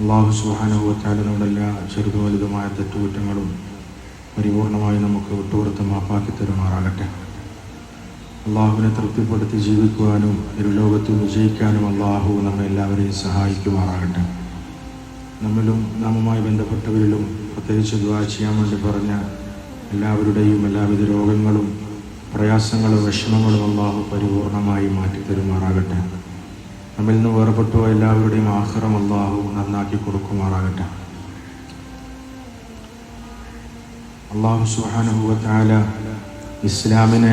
അള്ളാഹു സുഹാനുഭവത്താലിനോട് എല്ലാ ചെറുതും വലുതുമായ തെറ്റുകുറ്റങ്ങളും പരിപൂർണമായി നമുക്ക് വിട്ടുകൊടുത്ത് മാപ്പാക്കി തരുമാറാകട്ടെ. അള്ളാഹുവിനെ തൃപ്തിപ്പെടുത്തി ജീവിക്കുവാനും ഇരുലോകത്ത് വിജയിക്കാനും അള്ളാഹു നമ്മെ എല്ലാവരെയും സഹായിക്കുമാറാകട്ടെ. നമ്മിലും നാമുമായി ബന്ധപ്പെട്ടവരിലും പ്രത്യേകിച്ച് ദ്വാ ചെയ്യാൻ വേണ്ടി പറഞ്ഞ എല്ലാവരുടെയും എല്ലാവിധ രോഗങ്ങളും പ്രയാസങ്ങളും വിഷമങ്ങളും അള്ളാഹു പരിപൂർണമായി മാറ്റി തരുമാറാകട്ടെ നമ്മിൽ നിന്ന് വേർപെട്ടു. എല്ലാവരുടെയും ആഹ്റം അള്ളാഹു നന്നാക്കി കൊടുക്കുമാറാകട്ടെ. അള്ളാഹു സുഹാനുഭവത്താല ഇസ്ലാമിനെ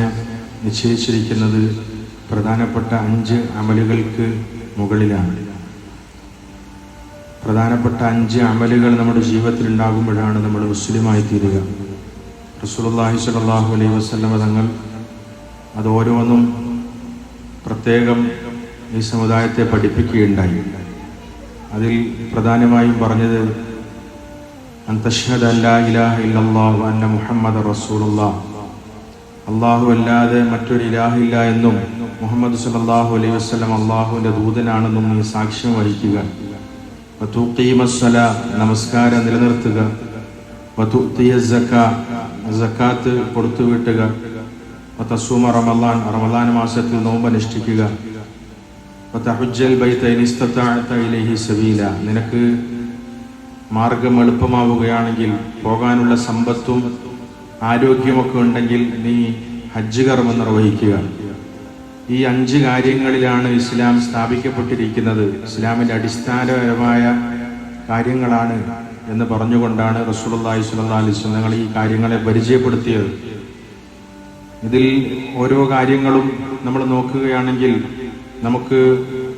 നിശ്ചയിച്ചിരിക്കുന്നത് പ്രധാനപ്പെട്ട അഞ്ച് അമലുകൾക്ക് മുകളിലാണ്. പ്രധാനപ്പെട്ട അഞ്ച് അമലുകൾ നമ്മുടെ ജീവിതത്തിൽ ഉണ്ടാകുമ്പോഴാണ് നമ്മൾ മുസ്ലിമായി തീരുക. റസൂലുള്ളാഹി സ്വല്ലല്ലാഹു അലൈഹി വസല്ലമ തങ്ങൾ അത് ഓരോന്നും പ്രത്യേകം ഈ സമുദായത്തെ പഠിപ്പിക്കുകയുണ്ടായി. അതിൽ പ്രധാനമായും പറഞ്ഞത് അന്തഷ്ഹദ അല്ലാ ഇലാഹ ഇല്ലല്ലാഹു അന്ന മുഹമ്മദ് റസൂലുള്ള അള്ളാഹു അല്ലാതെ മറ്റൊരു ഇലാഹില്ല എന്നും മുഹമ്മദ് സല്ലല്ലാഹു അലൈഹി വസ്ലം അള്ളാഹുവിന്റെ ദൂതനാണെന്നും നീ സാക്ഷ്യം വഹിക്കുക. നമസ്കാരം നിലനിർത്തുക. വതുത്തിയ സക്ക സക്കാത്ത് കൊടുത്തു വീട്ടുക റമലാൻ റമളാൻ മാസത്തിൽ നോമ്പ് അനുഷ്ഠിക്കുക നിനക്ക് മാർഗം എളുപ്പമാവുകയാണെങ്കിൽ പോകാനുള്ള സമ്പത്തും ആരോഗ്യമൊക്കെ ഉണ്ടെങ്കിൽ നീ ഹജ്ജ് കർമ്മം നിർവഹിക്കുക. ഈ അഞ്ച് കാര്യങ്ങളിലാണ് ഇസ്ലാം സ്ഥാപിക്കപ്പെട്ടിരിക്കുന്നത്. ഇസ്ലാമിന്റെ അടിസ്ഥാനപരമായ കാര്യങ്ങളാണ് എന്ന് പറഞ്ഞുകൊണ്ടാണ് അലൈഹി വസല്ലം ഞങ്ങൾ ഈ കാര്യങ്ങളെ പരിചയപ്പെടുത്തിയത്. ഇതിൽ ഓരോ കാര്യങ്ങളും നമ്മൾ നോക്കുകയാണെങ്കിൽ നമുക്ക്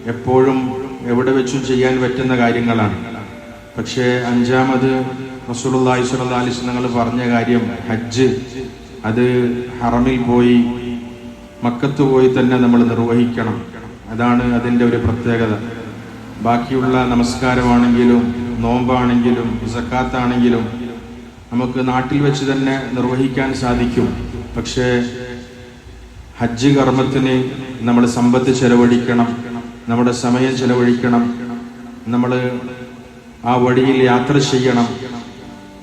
എപ്പോഴും എവിടെ വെച്ചും ചെയ്യാൻ പറ്റുന്ന കാര്യങ്ങളാണ്. പക്ഷേ അഞ്ചാമത് റസൂലുള്ളാഹി സ്വല്ലല്ലാഹി അലൈഹി ഞങ്ങൾ പറഞ്ഞ കാര്യം ഹജ്ജ് അത് ഹറമിൽ പോയി മക്കത്ത് പോയി തന്നെ നമ്മൾ നിർവഹിക്കണം. അതാണ് അതിന്റെ ഒരു പ്രത്യേകത. ബാക്കിയുള്ള നമസ്കാരമാണെങ്കിലും നോമ്പാണെങ്കിലും സക്കാത്താണെങ്കിലും നമുക്ക് നാട്ടിൽ വെച്ച് തന്നെ നിർവഹിക്കാൻ സാധിക്കും. പക്ഷേ ഹജ്ജ് കർമ്മത്തിന് നമ്മൾ സമ്പത്ത് ചെലവഴിക്കണം. നമ്മുടെ സമയം ചെലവഴിക്കണം. നമ്മൾ ആ വഴിയിൽ യാത്ര ചെയ്യണം.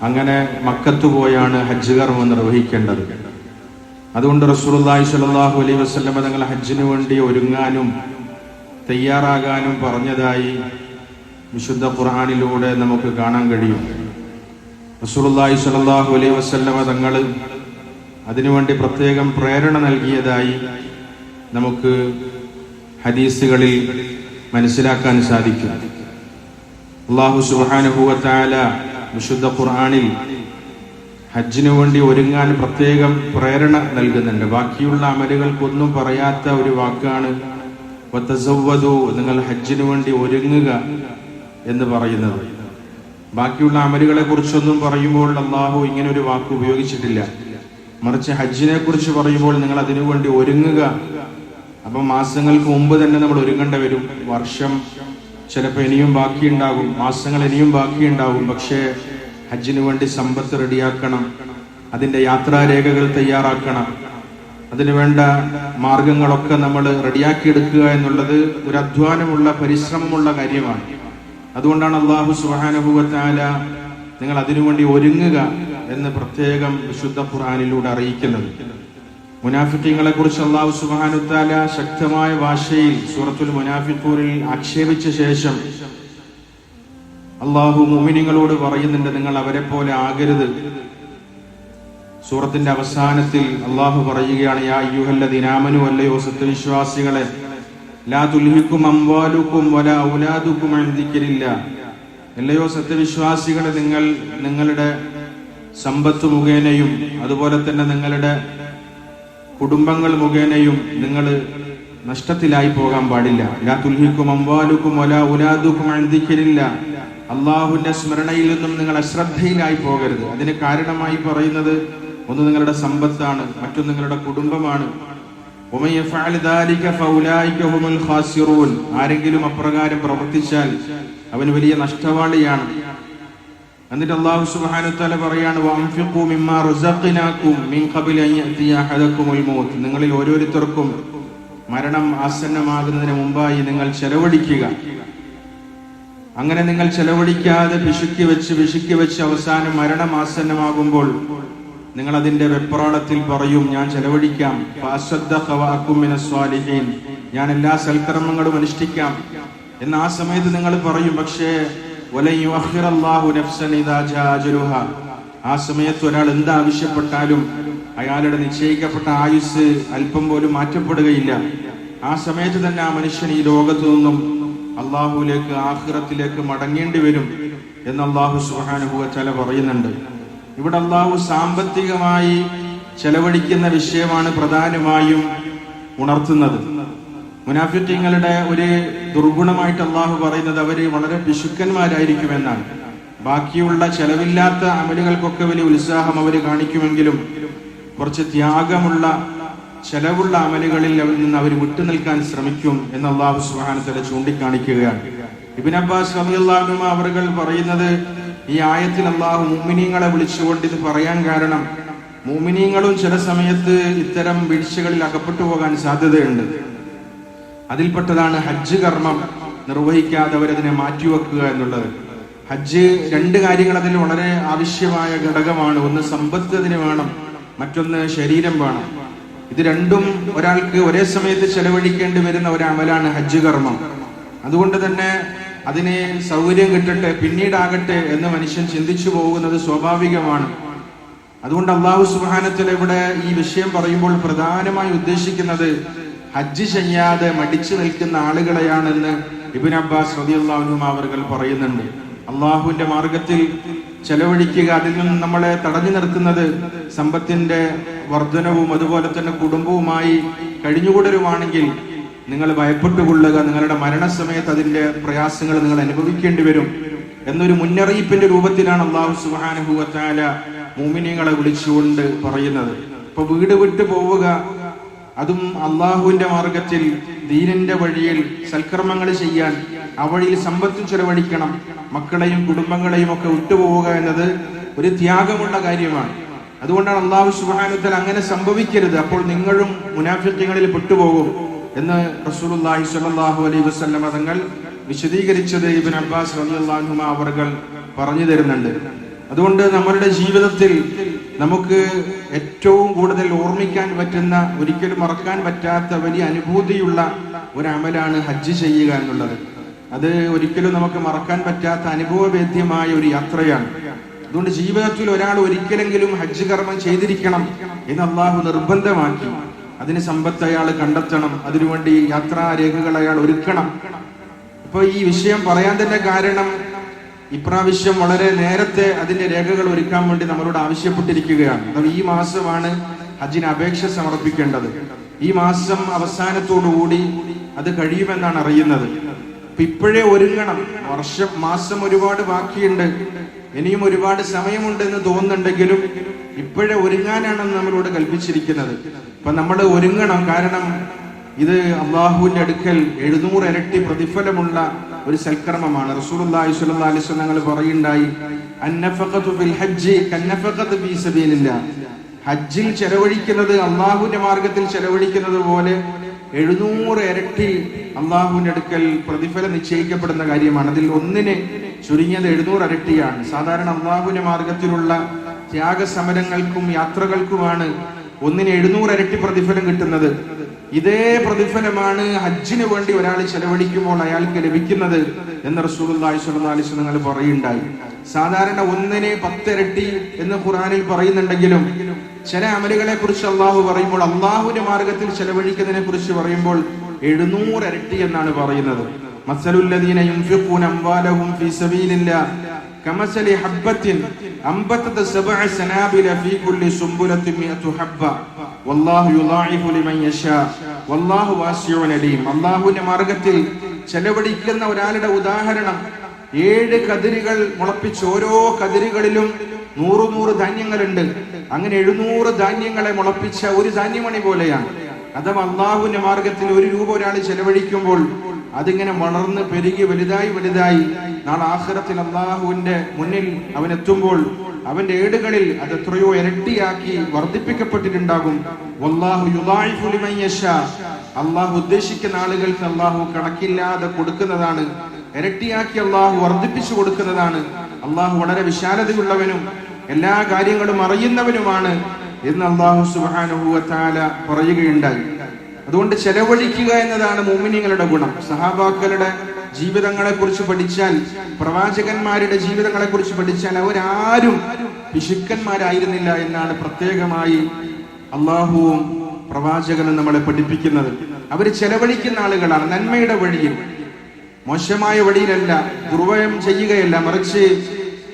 അങ്ങനെ മക്കത്ത് പോയാണ് ഹജ്ജ് കർമ്മം നിർവഹിക്കേണ്ടത്. അതുകൊണ്ട് റസൂലുള്ളാഹി സ്വല്ലല്ലാഹു അലൈഹി വസ്ലമ തങ്ങൾ ഹജ്ജിന് വേണ്ടി ഒരുങ്ങാനും തയ്യാറാകാനും പറഞ്ഞതായി വിശുദ്ധ ഖുർആനിലൂടെ നമുക്ക് കാണാൻ കഴിയും. റസൂലുള്ളാഹി സ്വല്ലല്ലാഹു അലൈഹി വസ്ലമ തങ്ങൾ അതിനുവേണ്ടി പ്രത്യേകം പ്രേരണ നൽകിയതായി നമുക്ക് ഹദീസുകളിൽ മനസ്സിലാക്കാൻ സാധിക്കും. അള്ളാഹു തആല വിശുദ്ധ ഖുർആാനിൽ ഹജ്ജിനു വേണ്ടി ഒരുങ്ങാൻ പ്രത്യേകം പ്രേരണ നൽകുന്നുണ്ട്. ബാക്കിയുള്ള അമലുകൾക്കൊന്നും പറയാത്ത ഒരു വാക്കാണ് നിങ്ങൾ ഹജ്ജിനു വേണ്ടി ഒരുങ്ങുക എന്ന് പറയുന്നത്. ബാക്കിയുള്ള അമലുകളെ കുറിച്ചൊന്നും പറയുമ്പോൾ അള്ളാഹു ഇങ്ങനെ ഒരു വാക്ക് ഉപയോഗിച്ചിട്ടില്ല. മറിച്ച് ഹജ്ജിനെ കുറിച്ച് പറയുമ്പോൾ നിങ്ങൾ അതിനു വേണ്ടി ഒരുങ്ങുക അപ്പം മാസങ്ങൾക്ക് മുമ്പ് തന്നെ നമ്മൾ ഒരുങ്ങേണ്ട വരും. വർഷം ചിലപ്പോൾ ഇനിയും ബാക്കിയുണ്ടാകും. മാസങ്ങൾ ഇനിയും ബാക്കിയുണ്ടാകും. പക്ഷേ ഹജ്ജിന് വേണ്ടി സമ്പത്ത് റെഡിയാക്കണം. അതിന്റെ യാത്രാരേഖകൾ തയ്യാറാക്കണം. അതിനുവേണ്ട മാർഗങ്ങളൊക്കെ നമ്മൾ റെഡിയാക്കിയെടുക്കുക എന്നുള്ളത് ഒരു അധ്വാനമുള്ള പരിശ്രമമുള്ള കാര്യമാണ്. അതുകൊണ്ടാണ് അള്ളാഹു സുഹാനുഭവത്താല നിങ്ങൾ അതിനുവേണ്ടി ഒരുങ്ങുക എന്ന് പ്രത്യേകം വിശുദ്ധ ഖുർആാനിലൂടെ അറിയിക്കുന്നത്. മുനാഫിക്കങ്ങളെ കുറിച്ച് അള്ളാഹു സുബാനുത്താല ശക്തമായ ഭാഷയിൽ സൂറത്തുൽ മുനാഫിക്കൂറിൽ ആക്ഷേപിച്ച ശേഷം അള്ളാഹു മുമിനിങ്ങളോട് പറയുന്നുണ്ട് നിങ്ങൾ അവരെ പോലെ ആകരുത്. സൂറത്തിന്റെ അവസാനത്തിൽ അള്ളാഹു പറയുകയാണ് യാ അയ്യുഹല്ലദീനാമനു അല്ലയോ സത്യവിശ്വാസികളെ ലാ തുൽഹിക്കും അംവാലുക്കും വല ഔലാദുക്കും അന്തിക്കരില്ല അല്ലയോ സത്യവിശ്വാസികളെ നിങ്ങൾ നിങ്ങളുടെ സമ്പത്ത് മുഖേനയും അതുപോലെ തന്നെ നിങ്ങളുടെ കുടുംബങ്ങൾ മുഖേനയും നിങ്ങൾ നഷ്ടത്തിലായി പോകാൻ പാടില്ല. ലാ തുൽഹിക്കും അംവാലുക്കും ഒല ഉലാദുക്കും അഴുതിക്കരില്ല അള്ളാഹുവിന്റെ സ്മരണയിൽ നിന്നും നിങ്ങൾ അശ്രദ്ധയിലായി പോകരുത്. അതിന് കാരണമായി പറയുന്നത് ഒന്ന് നിങ്ങളുടെ സമ്പത്താണ് മറ്റൊന്ന് നിങ്ങളുടെ കുടുംബമാണ്. ആരെങ്കിലും അപ്രകാരം പ്രവർത്തിച്ചാൽ അവൻ വലിയ നഷ്ടവാളിയാണ്. എന്നിട്ട് അല്ലാഹു സുബ്ഹാനഹു വതആല പറയാണ് നിങ്ങളിൽ ഓരോരുത്തർക്കും മരണം ആസന്നമാകുന്നതിന് മുമ്പായി നിങ്ങൾ ചെലവഴിക്കുക. അങ്ങനെ നിങ്ങൾ ചെലവഴിക്കാതെ പിശുക്കി വെച്ച് പിശുക്കി വെച്ച് അവസാനം മരണം ആസന്നമാകുമ്പോൾ നിങ്ങൾ അതിന്റെ വെപ്രാളത്തിൽ പറയും ഞാൻ ചെലവഴിക്കാം. ഞാൻ എല്ലാ സൽക്കർമ്മങ്ങളും അനുഷ്ഠിക്കാം. എന്ന് ആ സമയത്ത് നിങ്ങൾ പറയും. പക്ഷേ ആ സമയത്ത് ഒരാൾ എന്താവശ്യപ്പെട്ടാലും അയാളുടെ നിശ്ചയിക്കപ്പെട്ട ആയുസ് അല്പം പോലും മാറ്റപ്പെടുകയില്ല. ആ സമയത്ത് തന്നെ ആ മനുഷ്യൻ ഈ ലോകത്തു നിന്നും അള്ളാഹുലേക്ക് ആഹ്റത്തിലേക്ക് മടങ്ങേണ്ടി വരും എന്ന് അള്ളാഹു സുഹാനുഭവത്തല പറയുന്നുണ്ട്. ഇവിടെ അള്ളാഹു സാമ്പത്തികമായി ചെലവഴിക്കുന്ന വിഷയമാണ് പ്രധാനമായും ഉണർത്തുന്നത്. മുനാഫിറ്റീങ്ങളുടെ ഒരു ദുർഗുണമായിട്ട് അള്ളാഹു പറയുന്നത് അവർ വളരെ പിശുക്കന്മാരായിരിക്കുമെന്നാണ്. ബാക്കിയുള്ള ചെലവില്ലാത്ത അമലുകൾക്കൊക്കെ വലിയ ഉത്സാഹം അവർ കാണിക്കുമെങ്കിലും കുറച്ച് ത്യാഗമുള്ള ചെലവുള്ള അമലുകളിൽ അവരിൽ നിന്ന് അവർ വിട്ടുനിൽക്കാൻ ശ്രമിക്കും എന്ന് അള്ളാഹു സുഹാനത്തിലെ ചൂണ്ടിക്കാണിക്കുകയാണ്. ഇബിൻ അബ്ബാസ് റളിയല്ലാഹു അവർ പറയുന്നത് ഈ ആയത്തിൽ അള്ളാഹു മുഅ്മിനീങ്ങളെ വിളിച്ചുകൊണ്ട് ഇത് പറയാൻ കാരണം മുഅ്മിനീങ്ങളും ചില സമയത്ത് ഇത്തരം വീഴ്ചകളിൽ അകപ്പെട്ടു പോകാൻ സാധ്യതയുണ്ട്. അതിൽപ്പെട്ടതാണ് ഹജ്ജ് കർമ്മം നിർവഹിക്കാതെ അവരതിനെ മാറ്റിവെക്കുക എന്നുള്ളത്. ഹജ്ജ് രണ്ട് കാര്യങ്ങൾ അതിൽ വളരെ ആവശ്യമായ ഘടകമാണ്. ഒന്ന് സമ്പത്ത് അതിന് വേണം മറ്റൊന്ന് ശരീരം വേണം. ഇത് രണ്ടും ഒരാൾക്ക് ഒരേ സമയത്ത് ചെലവഴിക്കേണ്ടി വരുന്ന ഒരു അമലാണ് ഹജ്ജ് കർമ്മം. അതുകൊണ്ട് തന്നെ അതിന് സൗകര്യം കിട്ടട്ടെ പിന്നീടാകട്ടെ എന്ന് മനുഷ്യൻ ചിന്തിച്ചു പോകുന്നത് സ്വാഭാവികമാണ്. അതുകൊണ്ട് അള്ളാഹു സുബാനത്തിൽ ഇവിടെ ഈ വിഷയം പറയുമ്പോൾ പ്രധാനമായി ഉദ്ദേശിക്കുന്നത് ഹജ്ജ് ചെയ്യാതെ മടിച്ചു നിൽക്കുന്ന ആളുകളെയാണെന്ന് ഇബിൻ അബ്ബാസ് റതിയുള്ളാഹുനും അവർകൾ പറയുന്നുണ്ട്. അള്ളാഹുവിന്റെ മാർഗത്തിൽ ചെലവഴിക്കുക അതിൽ നിന്ന് നമ്മളെ തടഞ്ഞു നിർത്തുന്നത് സമ്പത്തിന്റെ വർധനവും അതുപോലെ തന്നെ കുടുംബവുമായി കഴിഞ്ഞുകൂടരുമാണെങ്കിൽ നിങ്ങൾ ഭയപ്പെട്ടുകൊള്ളുക നിങ്ങളുടെ മരണസമയത്ത് അതിന്റെ പ്രയാസങ്ങൾ നിങ്ങൾ അനുഭവിക്കേണ്ടി വരും എന്നൊരു മുന്നറിയിപ്പിന്റെ രൂപത്തിലാണ് അള്ളാഹു സുഹാനുഭൂവത്താല മൂമിനികളെ വിളിച്ചുകൊണ്ട് പറയുന്നത്. ഇപ്പൊ വീട് വിട്ടു പോവുക അതും അള്ളാഹുവിന്റെ മാർഗത്തിൽ ദീനിന്റെ വഴിയിൽ സൽക്കർമ്മങ്ങൾ ചെയ്യാൻ ആ വഴിയിൽ സമ്പത്തും ചെലവഴിക്കണം മക്കളെയും കുടുംബങ്ങളെയും ഒക്കെ വിട്ടുപോവുക എന്നത് ഒരു ത്യാഗമുള്ള കാര്യമാണ്. അതുകൊണ്ടാണ് അള്ളാഹു സുബാനുത്തൽ അങ്ങനെ സംഭവിക്കരുത്. അപ്പോൾ നിങ്ങളും മുനാഫിത്യങ്ങളിൽ പെട്ടുപോകും എന്ന് റസൂലുള്ളാഹി സ്വല്ലല്ലാഹു അലൈഹി വസല്ലം തങ്ങൾ വിശദീകരിച്ചത് ഇബിൻ അബ്ബാസ് റളിയല്ലാഹു അൻഹു അവർ പറഞ്ഞു തരുന്നുണ്ട്. അതുകൊണ്ട് നമ്മളുടെ ജീവിതത്തിൽ നമുക്ക് ഏറ്റവും കൂടുതൽ ഓർമ്മിക്കാൻ പറ്റുന്ന ഒരിക്കലും മറക്കാൻ പറ്റാത്ത വലിയ അനുഭൂതിയുള്ള ഒരു അമലാണ് ഹജ്ജ് ചെയ്യുക എന്നുള്ളത്. അത് ഒരിക്കലും നമുക്ക് മറക്കാൻ പറ്റാത്ത അനുഭവവേദ്യമായ ഒരു യാത്രയാണ്. അതുകൊണ്ട് ജീവിതത്തിൽ ഒരാൾ ഒരിക്കലെങ്കിലും ഹജ്ജ് കർമ്മം ചെയ്തിരിക്കണം എന്ന് അള്ളാഹു നിർബന്ധമാക്കി. അതിന് സമ്പത്ത് അയാൾ കണ്ടെത്തണം. അതിനുവേണ്ടി യാത്രാരേഖകൾ അയാൾ ഒരുക്കണം. ഇപ്പൊ ഈ വിഷയം പറയാൻ തന്നെ കാരണം ഇപ്രാവശ്യം വളരെ നേരത്തെ അതിന്റെ രേഖകൾ ഒരുക്കാൻ വേണ്ടി നമ്മളോട് ആവശ്യപ്പെട്ടിരിക്കുകയാണ്. എന്നാൽ ഈ മാസമാണ് ഹജ്ജിന് അപേക്ഷ സമർപ്പിക്കേണ്ടത്. ഈ മാസം അവസാനത്തോടുകൂടി അത് കഴിയുമെന്നാണ് അറിയുന്നത്. അപ്പൊ ഇപ്പോഴേ ഒരുങ്ങണം. വർഷം മാസം ഒരുപാട് ബാക്കിയുണ്ട്. ഇനിയും ഒരുപാട് സമയമുണ്ട് സമയമുണ്ടെന്ന് തോന്നുന്നുണ്ടെങ്കിലും ഇപ്പോഴേ ഒരുങ്ങാനാണ് നമ്മളോട് കൽപ്പിച്ചിരിക്കുന്നത്. അപ്പൊ നമ്മൾ ഒരുങ്ങണം. കാരണം ഇത് അള്ളാഹുവിന്റെ അടുക്കൽ എഴുന്നൂറ് ഇരട്ടി പ്രതിഫലമുള്ള ഒരു സൽക്കർമ്മമാണ്. റസൂലുള്ളാഹി സ്വല്ലല്ലാഹി അലൈഹി വസല്ലം ഞങ്ങൾ പറയുണ്ടായി അന്നഫഖതു ഫിൽ ഹജ്ജി കന്നഫഖതു ഫീ സബീലില്ലാ. ഹജ്ജിൽ ചെലവഴിക്കുന്നത് അള്ളാഹുവിന്റെ മാർഗത്തിൽ ചെലവഴിക്കുന്നത് പോലെ എഴുന്നൂറ് ഇരട്ടി അള്ളാഹുവിന്റെ അടുക്കൽ പ്രതിഫലം നിശ്ചയിക്കപ്പെടുന്ന കാര്യമാണ്. അതിൽ ഒന്നിന് ചുരുങ്ങിയത് എഴുന്നൂറ് ഇരട്ടിയാണ്. സാധാരണ അള്ളാഹുവിന്റെ മാർഗത്തിലുള്ള ത്യാഗസമരങ്ങൾക്കും യാത്രകൾക്കുമാണ് ഒന്നിന് എഴുന്നൂറ് ഇരട്ടി പ്രതിഫലം കിട്ടുന്നത്. ഇതേ പ്രതിഫലമാണ് ഹജ്ജിന് വേണ്ടി ഒരാൾ ചെലവഴിക്കുമ്പോൾ അയാൾക്ക് ലഭിക്കുന്നത് എന്ന് റസൂലുള്ളാഹി സ്വല്ലല്ലാഹി അലൈഹി വസല്ലം ഞങ്ങൾ പറയുണ്ടായി സാധാരണ ഒന്നിന് പത്തിരട്ടി എന്ന് ഖുറാനിൽ പറയുന്നുണ്ടെങ്കിലും ചില അമലുകളെ കുറിച്ച് അള്ളാഹു പറയുമ്പോൾ അള്ളാഹുവിന്റെ മാർഗത്തിൽ ചെലവഴിക്കുന്നതിനെ കുറിച്ച് പറയുമ്പോൾ എഴുന്നൂറ് ഇരട്ടി എന്നാണ് പറയുന്നത് മസലുല്ലദീന യുൻഫിഖൂന അംവാലഹും ഫീ സബീലില്ലാഹ് كمثل حبة أنبتت سبع سنابل في كل سنبلة مئة حبة അള്ളാഹുവിന്റെ മാർഗത്തിൽ ചെലവഴിക്കുന്ന ഒരാളുടെ ഉദാഹരണം ഏഴ് കതിരുകൾ മുളപ്പിച്ച് ഓരോ കതിരുകളിലും നൂറ് നൂറ് ധാന്യങ്ങളുണ്ട്. അങ്ങനെ എഴുന്നൂറ് ധാന്യങ്ങളെ മുളപ്പിച്ച ഒരു ധാന്യമണി പോലെയാണ്. അഥവാ അള്ളാഹുവിന്റെ മാർഗത്തിൽ ഒരു രൂപ ഒരാൾ ചെലവഴിക്കുമ്പോൾ അതിങ്ങനെ വളർന്ന് പെരുകി വലുതായി വലുതായി നാളെ ആഹ്റത്തിൽ അള്ളാഹുവിന്റെ മുന്നിൽ അവനെത്തുമ്പോൾ അവന്റെ ഏടുകളിൽ അത് എത്രയോ ഇരട്ടിയാക്കി വർദ്ധിപ്പിക്കപ്പെട്ടിട്ടുണ്ടാകും. അള്ളാഹു ഉദ്ദേശിക്കുന്ന ആളുകൾക്ക് അള്ളാഹു കണക്കില്ലാതെ കൊടുക്കുന്നതാണ്. ഇരട്ടിയാക്കി അള്ളാഹു വർദ്ധിപ്പിച്ചു കൊടുക്കുന്നതാണ്. അള്ളാഹു വളരെ വിശാലതയുള്ളവനും എല്ലാ കാര്യങ്ങളും അറിയുന്നവനുമാണ് എന്ന് അള്ളാഹു സുബാനുഭൂവത്താല പറയുകയുണ്ടായി. അതുകൊണ്ട് ചെലവഴിക്കുക എന്നതാണ് മോമിനിങ്ങളുടെ ഗുണം. സഹാബാക്കളുടെ ജീവിതങ്ങളെ കുറിച്ച് പഠിച്ചാൽ പ്രവാചകന്മാരുടെ ജീവിതങ്ങളെ കുറിച്ച് പഠിച്ചാൽ അവരാരും പിശുക്കന്മാരായിരുന്നില്ല എന്നാണ് പ്രത്യേകമായി അള്ളാഹുവും പ്രവാചകനും നമ്മളെ പഠിപ്പിക്കുന്നത്. അവർ ചെലവഴിക്കുന്ന ആളുകളാണ് നന്മയുടെ വഴിയിൽ. മോശമായ വഴിയിലല്ല ദുർവയം ചെയ്യുകയല്ല മറിച്ച്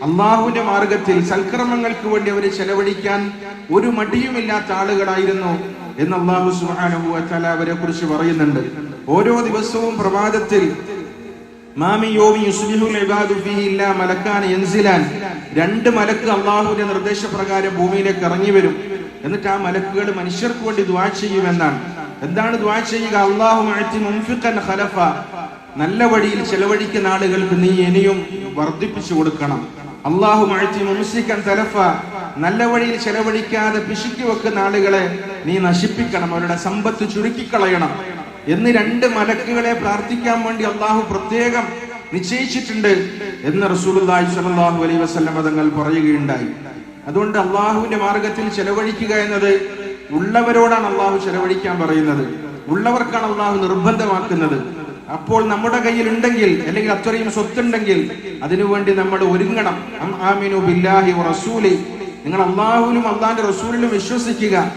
അള്ളാഹുവിന്റെ മാർഗത്തിൽ സൽക്കർമ്മങ്ങൾക്ക് വേണ്ടി അവർ ചെലവഴിക്കാൻ ഒരു മടിയുമില്ലാത്ത ആളുകളായിരുന്നു എന്ന് അള്ളാഹു സുഹാനുഭവത്താൽ അവരെ കുറിച്ച് പറയുന്നുണ്ട്. ഓരോ ദിവസവും പ്രഭാതത്തിൽ രണ്ട് മലക്ക് അള്ളാഹുവിന്റെ നിർദ്ദേശപ്രകാരം ഭൂമിയിലേക്ക് ഇറങ്ങി വരും. എന്നിട്ട് ആ മലക്കുകൾ മനുഷ്യർക്ക് വേണ്ടി ദുആ ചെയ്യുമെന്നാണ്. എന്താണ് ദ്വാ ചെയ്യുക? അള്ളാഹു ഖലഫ. നല്ല വഴിയിൽ ചെലവഴിക്കുന്ന ആളുകൾക്ക് നീ ഇനിയും വർദ്ധിപ്പിച്ചു കൊടുക്കണം. അള്ളാഹു മഴത്തി മുംസിക്കൻ തലഫ നല്ല വഴിയിൽ ചെലവഴിക്കാതെ പിശുക്കി വെക്കുന്ന ആളുകളെ നീ നശിപ്പിക്കണം. അവരുടെ സമ്പത്ത് ചുരുക്കിക്കളയണം. എന്ന് രണ്ട് മലക്കുകളെ പ്രാർത്ഥിക്കാൻ വേണ്ടി അള്ളാഹു പ്രത്യേകം നിശ്ചയിച്ചിട്ടുണ്ട് എന്ന് റസൂലുള്ളാഹി സ്വല്ലല്ലാഹു അലൈഹി വസല്ലം തങ്ങൾ പറയുകയുണ്ടായി. അതുകൊണ്ട് അള്ളാഹുവിന്റെ മാർഗത്തിൽ ചെലവഴിക്കുക എന്നത് ഉള്ളവരോടാണ് അള്ളാഹു ചെലവഴിക്കാൻ പറയുന്നത്. ഉള്ളവർക്കാണ് അള്ളാഹു നിർബന്ധമാക്കുന്നത്. അപ്പോൾ നമ്മുടെ കയ്യിൽ ഉണ്ടെങ്കിൽ അല്ലെങ്കിൽ അത്രയും സ്വത്തുണ്ടെങ്കിൽ അതിനുവേണ്ടി നമ്മൾ ഒരുങ്ങണം. നിങ്ങൾ അള്ളാഹുവിനും അള്ളാഹിന്റെ റസൂലിനും വിശ്വസിക്കുക.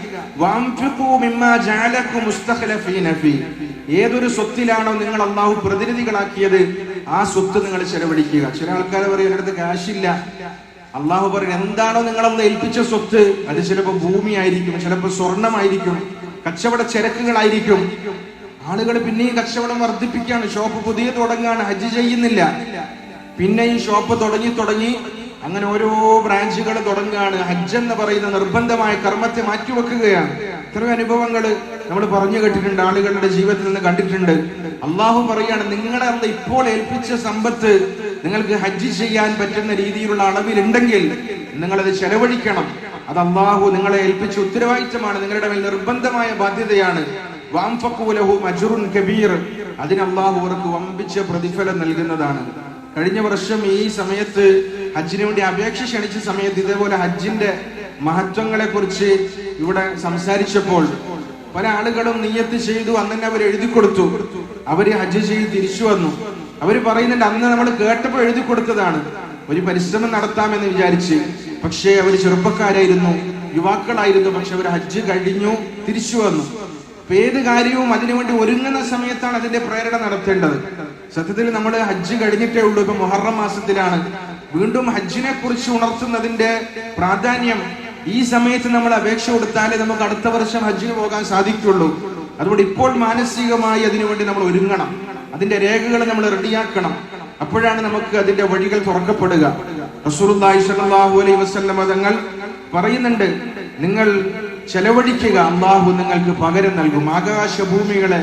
ഏതൊരു സ്വത്തിലാണോ നിങ്ങൾ അള്ളാഹു പ്രതിനിധികളാക്കിയത് ആ സ്വത്ത് നിങ്ങൾ ചെലവഴിക്കുക. ചില ആൾക്കാർ പറയും അടുത്ത് കാശില്ല. അള്ളാഹു പറയും എന്താണോ നിങ്ങളന്ന് ഏൽപ്പിച്ച സ്വത്ത് അത് ചിലപ്പോൾ ഭൂമിയായിരിക്കും ചിലപ്പോ സ്വർണമായിരിക്കും കച്ചവട ചരക്കുകളായിരിക്കും. ആളുകൾ പിന്നെയും കച്ചവടം വർദ്ധിപ്പിക്കുകയാണ് ഷോപ്പ് പുതിയ തുടങ്ങാണ് ഹജ്ജ് ചെയ്യുന്നില്ല. ഈ ഷോപ്പ് തുടങ്ങി തുടങ്ങി അങ്ങനെ ഓരോ ബ്രാഞ്ചുകൾ തുടങ്ങുകയാണ്. ഹജ്ജ് എന്ന് പറയുന്ന നിർബന്ധമായ കർമ്മത്തെ മാറ്റിവെക്കുകയാണ് ഇത്രയും അനുഭവങ്ങൾ നമ്മൾ പറഞ്ഞു കേട്ടിട്ടുണ്ട് ആളുകളുടെ ജീവിതത്തിൽ നിന്ന് കണ്ടിട്ടുണ്ട്. അള്ളാഹു പറയാണ് നിങ്ങളെ അന്ന് ഇപ്പോൾ ഏൽപ്പിച്ച സമ്പത്ത് നിങ്ങൾക്ക് ഹജ്ജ് ചെയ്യാൻ പറ്റുന്ന രീതിയിലുള്ള അളവിലുണ്ടെങ്കിൽ നിങ്ങളത് ചെലവഴിക്കണം. അത് അള്ളാഹു നിങ്ങളെ ഏൽപ്പിച്ച ഉത്തരവാദിത്തമാണ്. നിങ്ങളുടെ മേൽ നിർബന്ധമായ ബാധ്യതയാണ്. വാംഫഖൂലഹു മജുറുൻ കബീർ. അതിന് അള്ളാഹു അവർക്ക് വമ്പിച്ച പ്രതിഫലം നൽകുന്നതാണ്. കഴിഞ്ഞ വർഷം ഈ സമയത്ത് ഹജ്ജിന് വേണ്ടി അപേക്ഷ ക്ഷണിച്ച സമയത്ത് ഇതേപോലെ ഹജ്ജിന്റെ മഹത്വങ്ങളെ കുറിച്ച് ഇവിടെ സംസാരിച്ചപ്പോൾ പല ആളുകളും നിയ്യത്ത് ചെയ്തു അന്ന് തന്നെ അവർ എഴുതി കൊടുത്തു. അവർ ഹജ്ജ് ചെയ്ത് തിരിച്ചു വന്നു. അവർ പറയുന്നുണ്ട് അന്ന് നമ്മൾ കേട്ടപ്പോൾ എഴുതി കൊടുത്തതാണ്. ഒരു പരിശ്രമം നടത്താമെന്ന് വിചാരിച്ച്. പക്ഷേ അവർ ചെറുപ്പക്കാരായിരുന്നു യുവാക്കളായിരുന്നു. പക്ഷെ അവർ ഹജ്ജ് കഴിഞ്ഞു തിരിച്ചു വന്നു. ഏത് കാര്യവും അതിനുവേണ്ടി ഒരുങ്ങുന്ന സമയത്താണ് അതിന്റെ പ്രേരണ നടത്തേണ്ടത്. സത്യത്തിൽ നമ്മൾ ഹജ്ജ് കഴിഞ്ഞിട്ടേ ഉള്ളൂ ഇപ്പൊ മുഹറം മാസത്തിലാണ്. വീണ്ടും ഹജ്ജിനെ കുറിച്ച് ഉണർത്തുന്നതിന്റെ പ്രാധാന്യം ഈ സമയത്ത് നമ്മൾ അപേക്ഷ കൊടുത്താലേ നമുക്ക് അടുത്ത വർഷം ഹജ്ജിന് പോകാൻ സാധിക്കുള്ളൂ. അതുകൊണ്ട് ഇപ്പോൾ മാനസികമായി അതിനുവേണ്ടി നമ്മൾ ഒരുങ്ങണം. അതിന്റെ രേഖകൾ നമ്മൾ റെഡിയാക്കണം. അപ്പോഴാണ് നമുക്ക് അതിന്റെ വഴികൾ തുറക്കപ്പെടുക. റസൂലുള്ളാഹി സ്വല്ലല്ലാഹു അലൈഹി വസല്ലം തങ്ങൾ പറയുന്നുണ്ട് നിങ്ങൾ ചെലവഴിക്കുക. അള്ളാഹു നിങ്ങൾക്ക് പകരം നൽകും. ആകാശഭൂമികളെ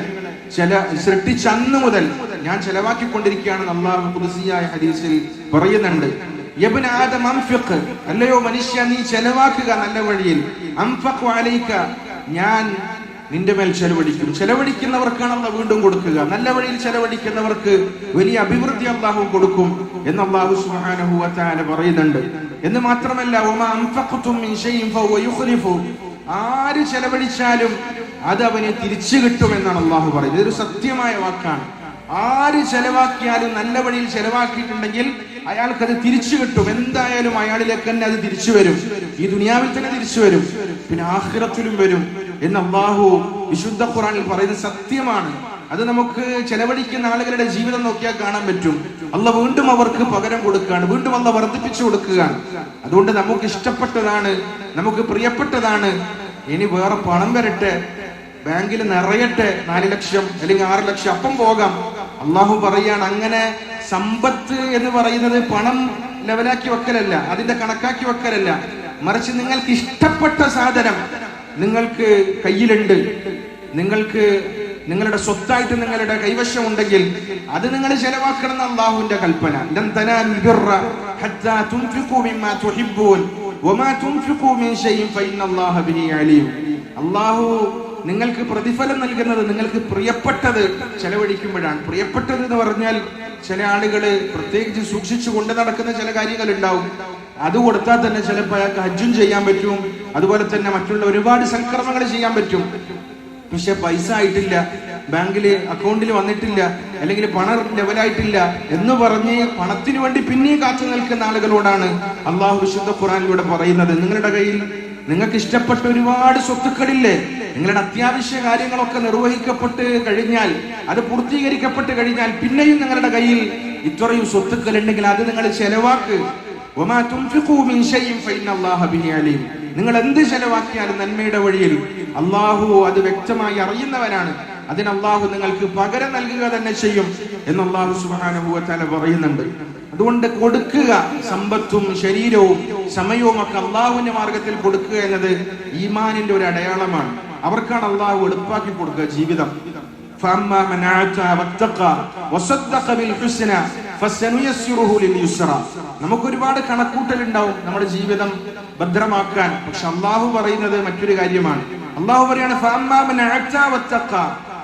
ചില സൃഷ്ടിച്ച അന്ന് മുതൽ ഞാൻ ചെലവാക്കിക്കൊണ്ടിരിക്കുകയാണെന്ന് അള്ളാഹു കുറിസിയായ ഹദീസിൽ പറയുന്നുണ്ട്. അല്ലയോ മനുഷ്യ നീ ചെലവാക്കുക നല്ല വഴിയിൽ. അലൈക ഞാൻ നിന്റെ മേൽ ചെലവഴിക്കും. ചെലവഴിക്കുന്നവർക്കാണ് അള്ള വീണ്ടും കൊടുക്കുക. നല്ല വഴിയിൽ ചെലവഴിക്കുന്നവർക്ക് വലിയ അഭിവൃദ്ധി അള്ളാഹു കൊടുക്കും എന്ന് അള്ളാഹു സുബ്ഹാനഹു വ പറയുന്നുണ്ട്. എന്ന് മാത്രമല്ല ആര് ചെലവഴിച്ചാലും അത് അവന് തിരിച്ചു കിട്ടുമെന്നാണ് അള്ളാഹു പറയുന്നത്. ഇതൊരു സത്യമായ വാക്കാണ്. ആര് ചെലവാക്കിയാലും നല്ല വഴിയിൽ ചെലവാക്കിയിട്ടുണ്ടെങ്കിൽ അയാൾക്കത് തിരിച്ചു കിട്ടും. എന്തായാലും അയാളിലേക്ക് തന്നെ അത് തിരിച്ചു വരും. ഈ ദുനിയാവിൽ തന്നെ തിരിച്ചു വരും. പിന്നെ ആഹ്റത്തിലും വരും. എന്ന് അള്ളാഹു വിശുദ്ധ ഖുറാനിൽ പറയുന്നത് സത്യമാണ്. അത് നമുക്ക് ചെലവഴിക്കുന്ന ആളുകളുടെ ജീവിതം നോക്കിയാൽ കാണാൻ പറ്റും. അല്ല വീണ്ടും അവർക്ക് പകരം കൊടുക്കുകയാണ്. വീണ്ടും അല്ല വർദ്ധിപ്പിച്ചു കൊടുക്കുകയാണ്. അതുകൊണ്ട് നമുക്ക് ഇഷ്ടപ്പെട്ടതാണ് നമുക്ക് പ്രിയപ്പെട്ടതാണ്. ഇനി വേറെ പണം വരട്ടെ ബാങ്കിൽ നിറയട്ടെ നാല് ലക്ഷം അല്ലെങ്കിൽ ആറ് ലക്ഷം അപ്പം പോകാം. അള്ളാഹു പറയാണ് അങ്ങനെ സമ്പത്ത് എന്ന് പറയുന്നത് പണം ലെവലാക്കി വെക്കലല്ല അതിന്റെ കണക്കാക്കി വെക്കലല്ല. മറിച്ച് നിങ്ങൾക്ക് ഇഷ്ടപ്പെട്ട സാധനം നിങ്ങൾക്ക് കയ്യിലുണ്ട്. നിങ്ങൾക്ക് നിങ്ങളുടെ സ്വത്തായിട്ട് നിങ്ങളുടെ കൈവശം ഉണ്ടെങ്കിൽ അത് നിങ്ങൾ ചെലവാക്കണം അള്ളാഹുവിന്റെ കൽപ്പന. അള്ളാഹു നിങ്ങൾക്ക് പ്രതിഫലം നൽകുന്നത് നിങ്ങൾക്ക് പ്രിയപ്പെട്ടത് ചെലവഴിക്കുമ്പോഴാണ്. പ്രിയപ്പെട്ടത് എന്ന് പറഞ്ഞാൽ ചില ആളുകൾ പ്രത്യേകിച്ച് സൂക്ഷിച്ചു കൊണ്ട് നടക്കുന്ന ചില കാര്യങ്ങൾ ഉണ്ടാവും അത് കൊടുത്താൽ തന്നെ ചിലപ്പോൾ അയാൾക്ക് ഹജ്ജും ചെയ്യാൻ പറ്റും. അതുപോലെ തന്നെ മറ്റുള്ള ഒരുപാട് സൽക്കർമ്മങ്ങൾ ചെയ്യാൻ പറ്റും. പക്ഷെ പൈസ ആയിട്ടില്ല. ബാങ്കിൽ അക്കൗണ്ടിൽ വന്നിട്ടില്ല. അല്ലെങ്കിൽ പണം ലെവലായിട്ടില്ല എന്ന് പറഞ്ഞ് പണത്തിന് വേണ്ടി പിന്നെയും കാത്തു നിൽക്കുന്ന ആളുകളോടാണ് അള്ളാഹു വിശുദ്ധ ഖുറാനിലൂടെ പറയുന്നത്. നിങ്ങളുടെ കയ്യിൽ നിങ്ങൾക്ക് ഇഷ്ടപ്പെട്ട ഒരുപാട് സ്വത്തുക്കളില്ലേ? നിങ്ങളുടെ അത്യാവശ്യ കാര്യങ്ങളൊക്കെ നിർവഹിക്കപ്പെട്ട് കഴിഞ്ഞാൽ അത് പൂർത്തീകരിക്കപ്പെട്ട് കഴിഞ്ഞാൽ പിന്നെയും നിങ്ങളുടെ കയ്യിൽ ഇത്രയും സ്വത്തുക്കൾ ഉണ്ടെങ്കിൽ അത് നിങ്ങൾ ചെലവാക്ക്. നിങ്ങൾ എന്ത് ചെലവാക്കിയാലും നന്മയുടെ വഴിയിൽ അള്ളാഹു അത് വ്യക്തമായി അറിയുന്നവനാണ് അതിന് അള്ളാഹു നിങ്ങൾക്ക് പകരം നൽകുക തന്നെ ചെയ്യും എന്ന് അള്ളാഹു സുബാനുഭവത്താല പറയുന്നുണ്ട്. അതുകൊണ്ട് കൊടുക്കുക സമ്പത്തും ശരീരവും സമയവും ഒക്കെ അള്ളാഹുവിന്റെ മാർഗത്തിൽ കൊടുക്കുക എന്നത് ഈമാനിന്റെ ഒരു അടയാളമാണ്. അവർക്കാണ് അള്ളാഹു എളുപ്പാക്കി കൊടുക്കുക ജീവിതം. നമുക്ക് ഒരുപാട് കണക്കൂട്ടൽ ഉണ്ടാവും നമ്മുടെ ജീവിതം ഭദ്രമാക്കാൻ. പക്ഷെ അള്ളാഹു പറയുന്നത് മറ്റൊരു കാര്യമാണ്. അള്ളാഹു പറയാണ്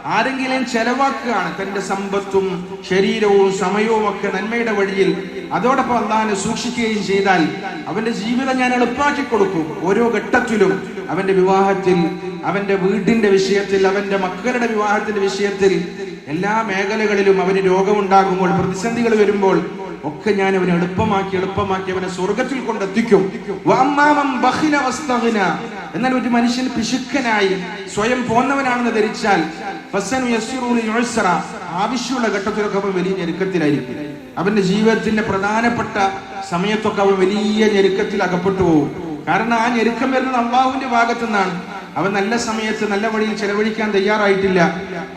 ആരെങ്കിലും ചെലവാക്കുകയാണ് തന്റെ സമ്പത്തും ശരീരവും സമയവും ഒക്കെ നന്മയുടെ വഴിയിൽ. അതോടൊപ്പം അള്ളാഹിനെ സൂക്ഷിക്കുകയും ചെയ്താൽ അവന്റെ ജീവിതം ഞാൻ എളുപ്പമാക്കി കൊടുക്കും. ഓരോ ഘട്ടത്തിലും അവന്റെ വിവാഹത്തിൽ അവന്റെ വീടിന്റെ വിഷയത്തിൽ അവന്റെ മക്കളുടെ വിവാഹത്തിന്റെ വിഷയത്തിൽ എല്ലാ മേഖലകളിലും അവന് രോഗമുണ്ടാകുമ്പോൾ പ്രതിസന്ധികൾ വരുമ്പോൾ ഒക്കെ ഞാൻ അവനെ എളുപ്പമാക്കി എളുപ്പമാക്കി അവനെ സ്വർഗത്തിൽ കൊണ്ടെത്തിക്കും. എന്നാൽ ഒരു മനുഷ്യൻ പിശുക്കനായി സ്വയം പോന്നവനാണെന്ന് ധരിച്ചാൽ. ആവശ്യമുള്ള ഘട്ടത്തിലൊക്കെ അവൻ വലിയ ഞെരുക്കത്തിലായിരിക്കും അവന്റെ ജീവിതത്തിന്റെ പ്രധാനപ്പെട്ട സമയത്തൊക്കെ അവൻ വലിയ ഞെരുക്കത്തിൽ അകപ്പെട്ടു പോകും കാരണം ആ ഞെരുക്കം വരുന്നത് അള്ളാഹുവിന്റെ ഭാഗത്തു നിന്നാണ് അവൻ നല്ല സമയത്ത് നല്ല വഴിയിൽ ചെലവഴിക്കാൻ തയ്യാറായിട്ടില്ല.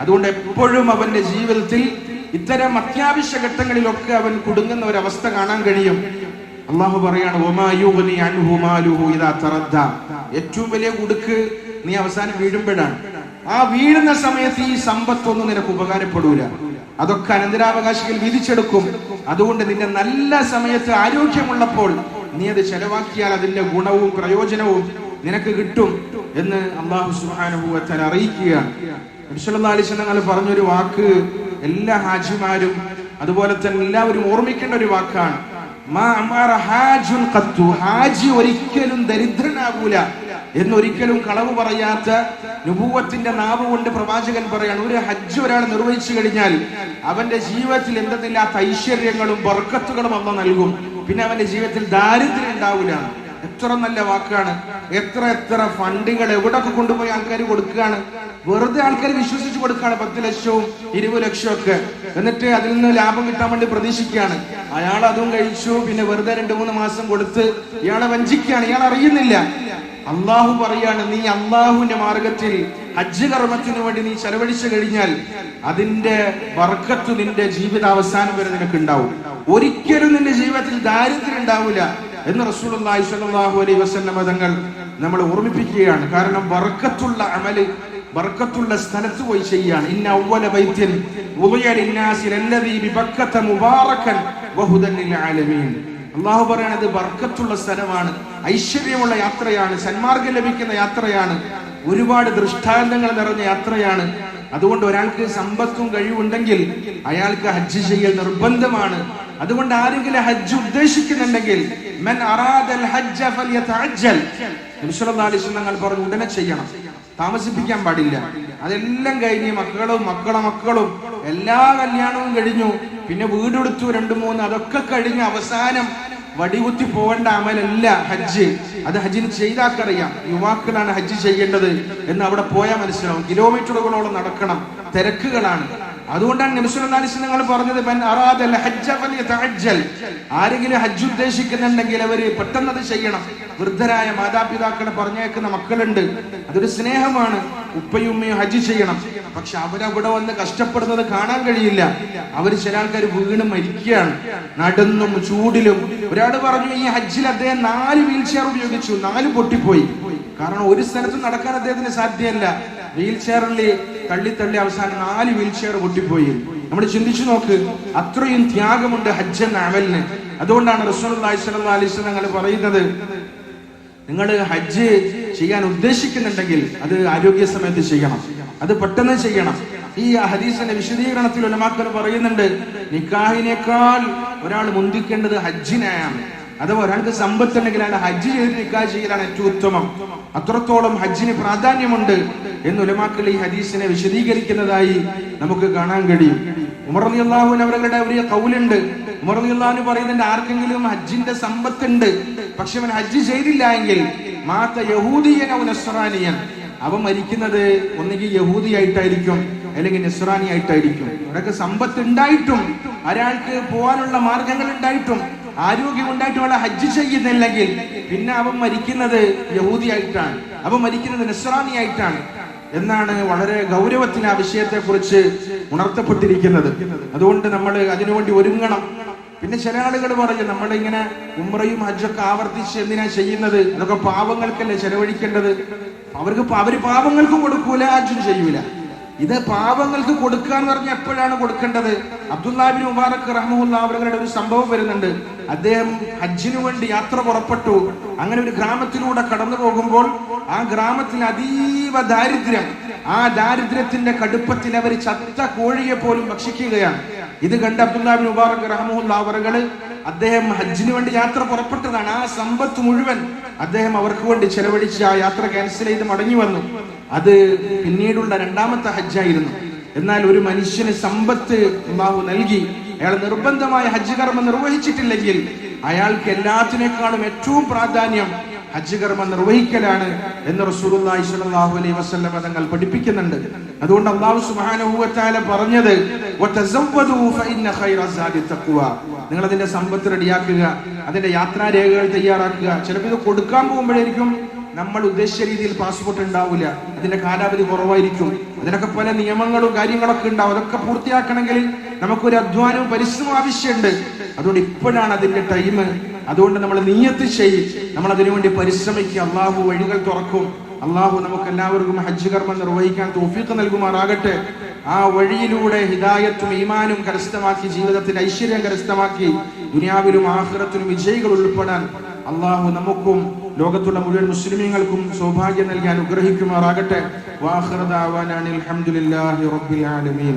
അതുകൊണ്ട് എപ്പോഴും അവന്റെ ജീവിതത്തിൽ ഇത്തരം അത്യാവശ്യ ഘട്ടങ്ങളിലൊക്കെ അവൻ കുടുങ്ങുന്ന ഒരവസ്ഥ കാണാൻ കഴിയും. അള്ളാഹു പറയാണ്. ഏറ്റവും വലിയ കുടുക്ക് നീ അവസാനം വീഴുമ്പോഴാണ്. ആ വീഴുന്ന സമയത്ത് ഈ സമ്പത്തൊന്നും നിനക്ക് ഉപകാരപ്പെടൂല. അതൊക്കെ അനന്തരാവകാശികൾ വിധിച്ചെടുക്കും. അതുകൊണ്ട് നിന്റെ നല്ല സമയത്ത് ആരോഗ്യമുള്ളപ്പോൾ നീ അത് ചെലവാക്കിയാൽ അതിന്റെ ഗുണവും പ്രയോജനവും നിനക്ക് കിട്ടും എന്ന് അള്ളാഹു സുഹാനുഭവത്താൽ അറിയിക്കുക. പറഞ്ഞ പറഞ്ഞൊരു വാക്ക് എല്ലാ ഹാജിമാരും അതുപോലെ തന്നെ എല്ലാവരും ഓർമ്മിക്കേണ്ട ഒരു വാക്കാണ്. ഹാജി ഒരിക്കലും ദരിദ്രനാകൂല എന്നൊരിക്കലും കളവ് പറയാത്ത നുപൂവത്തിന്റെ നാവ് കൊണ്ട് പ്രവാചകൻ പറയാണ് ഒരു ഹജ്ജ് ഒരാൾ നിർവഹിച്ചു കഴിഞ്ഞാൽ അവന്റെ ജീവിതത്തിൽ എന്തെന്നില്ലാത്ത ഐശ്വര്യങ്ങളും ബർക്കത്തുകളും അമ്മ നൽകും. പിന്നെ അവന്റെ ജീവിതത്തിൽ ദാരിദ്ര്യം ഉണ്ടാവില്ല എത്ര നല്ല വാക്കാണ്. എത്ര എത്ര ഫണ്ടുകൾ എവിടൊക്കെ കൊണ്ടുപോയി ആൾക്കാർ കൊടുക്കുകയാണ്. വെറുതെ ആൾക്കാർ വിശ്വസിച്ച് കൊടുക്കുകയാണ് പത്ത് ലക്ഷവും ഇരുപത് ലക്ഷവും ഒക്കെ. എന്നിട്ട് അതിൽ നിന്ന് ലാഭം കിട്ടാൻ വേണ്ടി പ്രതീക്ഷിക്കുകയാണ്. അയാൾ അതും കഴിച്ചു പിന്നെ വെറുതെ രണ്ട് മൂന്ന് മാസം കൊടുത്ത് ഇയാളെ വഞ്ചിക്കുകയാണ്. ഇയാൾ അറിയുന്നില്ല. അള്ളാഹു പറയാണ് നീ അള്ളാഹുവിന്റെ മാർഗത്തിൽ ഹജ്ജ് കർമ്മത്തിന് വേണ്ടി നീ ചെലവഴിച്ചു കഴിഞ്ഞാൽ അതിന്റെ വർക്കത്ത് നിന്റെ ജീവിതാവസാനം വരെ നിനക്ക് ഉണ്ടാവും. ഒരിക്കലും നിന്റെ ജീവിതത്തിൽ ദാരിദ്ര്യം ഉണ്ടാവില്ല എന്ന് റസൂലി അലൈഹി വസല്ലമ തങ്ങൾ നമ്മൾ ഓർമ്മിപ്പിക്കുകയാണ്. കാരണം വർക്കത്തുള്ള അമൽ വർക്കത്തുള്ള സ്ഥലത്ത് പോയി ചെയ്യാണ്. ഇന്ന ഔവല വൈദ്യൻ അള്ളാഹു പറയണത് ബർക്കത്തുള്ള സ്ഥലമാണ്. ഐശ്വര്യമുള്ള യാത്രയാണ്. സന്മാർഗം ലഭിക്കുന്ന യാത്രയാണ്. ഒരുപാട് ദൃഷ്ടാന്തങ്ങൾ നിറഞ്ഞ യാത്രയാണ്. അതുകൊണ്ട് ഒരാൾക്ക് സമ്പത്തും കഴിവുണ്ടെങ്കിൽ അയാൾക്ക് ഹജ്ജ് ചെയ്യൽ നിർബന്ധമാണ്. അതുകൊണ്ട് ആരെങ്കിലും ഹജ്ജ് ഉദ്ദേശിക്കുന്നുണ്ടെങ്കിൽ മൻ അറാദൽ ഹജ്ജ ഫൽയതഅജ്ജൽ നബി സല്ലല്ലാഹു അലൈഹി വസല്ലം തങ്ങൾ പറഞ്ഞു ഉടനെ ചെയ്യണം. താമസിപ്പിക്കാൻ പാടില്ല. അതെല്ലാം കഴിഞ്ഞ് മക്കളും മക്കളെ മക്കളും എല്ലാ കല്യാണവും കഴിഞ്ഞു. പിന്നെ വീടെടുത്തു രണ്ടു മൂന്ന് അതൊക്കെ കഴിഞ്ഞ് അവസാനം വടികുത്തി പോകേണ്ട അമലല്ല ഹജ്ജ്. അത് ഹജ്ജിന് ചെയ്താക്കറിയാം. യുവാക്കളാണ് ഹജ്ജ് ചെയ്യേണ്ടത്. എന്ന് അവിടെ പോയാൽ മനസ്സിലാവും. കിലോമീറ്ററുകളോളം നടക്കണം. തിരക്കുകളാണ്. അതുകൊണ്ടാണ് നിമിഷം നിങ്ങൾ പറഞ്ഞത്. ആരെങ്കിലും ഹജ്ജ് ഉദ്ദേശിക്കുന്നുണ്ടെങ്കിൽ അവർ പെട്ടെന്ന് അത് ചെയ്യണം. വൃദ്ധരായ മാതാപിതാക്കൾ പറഞ്ഞേക്കുന്ന മക്കളുണ്ട് അതൊരു സ്നേഹമാണ്. ഉപ്പയും ഉമ്മയും ഹജ്ജ് ചെയ്യണം. പക്ഷെ അവരവിടെ വന്ന് കഷ്ടപ്പെടുന്നത് കാണാൻ കഴിയില്ല. അവർ ചില ആൾക്കാർ വീണ് മരിക്കുകയാണ്. നടന്നും ചൂടിലും. ഒരാൾ പറഞ്ഞു ഈ ഹജ്ജിൽ അദ്ദേഹം നാല് വീൽ ചെയർ ഉപയോഗിച്ചു നാല് പൊട്ടിപ്പോയി. കാരണം ഒരു സ്ഥലത്തും നടക്കാൻ അദ്ദേഹത്തിന് സാധ്യമല്ല വീൽ ചെയറിൽ തള്ളി തള്ളി അവസാനം നാല് വീൽ ചെയർ പൊട്ടിപ്പോയി. നമ്മൾ ചിന്തിച്ചു നോക്ക് അത്രയും ത്യാഗമുണ്ട് ഹജ്ജ് എന്ന അമലിന്. അതുകൊണ്ടാണ് ഞങ്ങൾ പറയുന്നത്. നിങ്ങൾ ഹജ്ജ് ചെയ്യാൻ ഉദ്ദേശിക്കുന്നുണ്ടെങ്കിൽ അത് ആരോഗ്യ സമയത്ത് ചെയ്യണം. അത് പെട്ടെന്ന് ചെയ്യണം. ഈ ഹദീസിന്റെ വിശദീകരണത്തിൽ ഉലമാക്കൾ പറയുന്നുണ്ട് നിക്കാഹിനേക്കാൾ ഒരാൾ മുന്തിക്കേണ്ടത് ഹജ്ജിനെയാണ്. അഥവാ ഒരാൾക്ക് സമ്പത്തുണ്ടെങ്കിൽ അയാൾ ഹജ്ജ് ചെയ്ത് നിക്കാഹ് ചെയ്യലാണ് ഏറ്റവും ഉത്തമം. അത്രത്തോളം ഹജ്ജിന് പ്രാധാന്യമുണ്ട് എന്ന് ഉലമാക്കൾ ഈ ഹദീസിനെ വിശദീകരിക്കുന്നതായി നമുക്ക് കാണാൻ കഴിയും. ഉമർ അലി അള്ളാഹുൻ അവരുടെ ഒരു കൗലുണ്ട്. ഉമർ അലി അള്ളാഹു പറയുന്നുണ്ട് ആർക്കെങ്കിലും ഹജ്ജിന്റെ സമ്പത്തുണ്ട് പക്ഷെ അവൻ ഹജ്ജ് ചെയ്തില്ല എങ്കിൽ മാത്ത യഹൂദിയൻ അവൻ നസ്രാനിയൻ. അവൻ മരിക്കുന്നത് ഒന്നുകിൽ യഹൂദി ആയിട്ടായിരിക്കും അല്ലെങ്കിൽ നെസ്റാനി ആയിട്ടായിരിക്കും. ഒരാൾക്ക് സമ്പത്ത് ഉണ്ടായിട്ടും ഒരാൾക്ക് പോകാനുള്ള മാർഗങ്ങൾ ഉണ്ടായിട്ടും ആരോഗ്യം ഉണ്ടായിട്ട് അവളെ ഹജ്ജ് ചെയ്യുന്നില്ലെങ്കിൽ പിന്നെ അവൻ മരിക്കുന്നത് യഹൂദിയായിട്ടാണ്. അവൻ മരിക്കുന്നത് നിസ്രാനി ആയിട്ടാണ് എന്നാണ് വളരെ ഗൗരവത്തിന് ആ വിഷയത്തെ കുറിച്ച് ഉണർത്തപ്പെട്ടിരിക്കുന്നത്. അതുകൊണ്ട് നമ്മൾ അതിനുവേണ്ടി ഒരുങ്ങണം. പിന്നെ ചില ആളുകൾ പറഞ്ഞു നമ്മളിങ്ങനെ ഉമ്രയും ഹജ്ജൊക്കെ ആവർത്തിച്ച് എന്തിനാ ചെയ്യുന്നത്? അതൊക്കെ പാവങ്ങൾക്കല്ലേ ചെലവഴിക്കേണ്ടത്? അവർക്ക് അവർ പാവങ്ങൾക്കും കൊടുക്കൂല ഹജ്ജും ചെയ്യൂല. ഇത് പാപങ്ങൾക്ക് കൊടുക്കുക എന്ന് പറഞ്ഞാൽ എപ്പോഴാണ് കൊടുക്കേണ്ടത്? അബ്ദുല്ലാബിൻ മുബാറക് റഹ്മുല്ല അവരുടെ ഒരു സംഭവം വരുന്നുണ്ട്. അദ്ദേഹം ഹജ്ജിനു വേണ്ടി യാത്ര പുറപ്പെട്ടു. അങ്ങനെ ഒരു ഗ്രാമത്തിലൂടെ കടന്നു പോകുമ്പോൾ ആ ഗ്രാമത്തിൽ അതീവ ദാരിദ്ര്യം. ആ ദാരിദ്ര്യത്തിന്റെ കടുപ്പത്തിൽ അവർ ചത്ത കോഴിയെ പോലും ഭക്ഷിക്കുകയാണ്. ഇത് കണ്ട് അബ്ദുല്ലാബിൻ മുബാറക് റഹ്മുല്ല അവറുകൾ അദ്ദേഹം ഹജ്ജിന് വേണ്ടി യാത്ര പുറപ്പെട്ടതാണ്. ആ സമ്പത്ത് മുഴുവൻ അദ്ദേഹം അവർക്ക് വേണ്ടി ചെലവഴിച്ച് ആ യാത്ര ക്യാൻസൽ ചെയ്ത് മടങ്ങി വന്നു. അത് പിന്നീടുള്ള രണ്ടാമത്തെ ഹജ്ജായിരുന്നു. എന്നാൽ ഒരു മനുഷ്യന് സമ്പത്ത് അള്ളാഹു നൽകി. അയാൾ നിർബന്ധമായ ഹജ്ജ് കർമ്മം നിർവഹിച്ചിട്ടില്ലെങ്കിൽ അയാൾക്ക് എല്ലാത്തിനേക്കാളും ഏറ്റവും പ്രാധാന്യം ഹജ്ജ് കർമ്മം നിർവഹിക്കലാണ് എന്ന് റസൂലുള്ളാഹി സ്വല്ലല്ലാഹു അലൈഹി വസല്ലം തങ്ങൾ പഠിപ്പിക്കുന്നുണ്ട്. അതുകൊണ്ട് അള്ളാഹു സുബ്ഹാനഹു വ തആല പറഞ്ഞത് ഫഇന്ന തഖ്വ. നിങ്ങൾ അതിന്റെ സമ്പത്ത് റെഡിയാക്കുക അതിന്റെ യാത്രാരേഖകൾ തയ്യാറാക്കുക. ചിലപ്പോൾ ഇത് കൊടുക്കാൻ പോകുമ്പോഴായിരിക്കും നമ്മൾ ഉദ്ദേശിച്ച രീതിയിൽ പാസ്പോർട്ട് ഉണ്ടാവില്ല അതിന്റെ കാലാവധി കുറവായിരിക്കും. അതിനൊക്കെ പല നിയമങ്ങളും കാര്യങ്ങളൊക്കെ ഉണ്ടാവും. അതൊക്കെ പൂർത്തിയാക്കണമെങ്കിൽ നമുക്കൊരു അധ്വാനവും പരിശ്രമം ആവശ്യമുണ്ട്. അതുകൊണ്ട് ഇപ്പോഴാണ് അതിന്റെ ടൈം അതുകൊണ്ട് നമ്മൾ നീയത്ത് ചെയ്യും. നമ്മൾ അതിനുവേണ്ടി പരിശ്രമിക്കുക അള്ളാഹു വഴികൾ തുറക്കും. അള്ളാഹു നമുക്ക് എല്ലാവർക്കും ഹജ്ജ് കർമ്മം നിർവഹിക്കാൻ തോഫീക്ക് നൽകുമാറാകട്ടെ. ആ വഴിയിലൂടെ ഹിദായത്തും ഈമാനും കരസ്ഥമാക്കി ജീവിതത്തിൽ ഐശ്വര്യം കരസ്ഥമാക്കി ദുനിയാവിലും ആഹ്റത്തിലും വിജയികൾ ഉൾപ്പെടാൻ അള്ളാഹു നമുക്കും ലോകത്തുള്ള മുഴുവൻ മുസ്ലിമീങ്ങൾക്കും സൗഭാഗ്യം നൽകി അനുഗ്രഹിക്കുമാറാകട്ടെ. വാഹൃദാവാനാണ് അൽഹംദുലില്ലാഹി റബ്ബിൽ ആലമീൻ.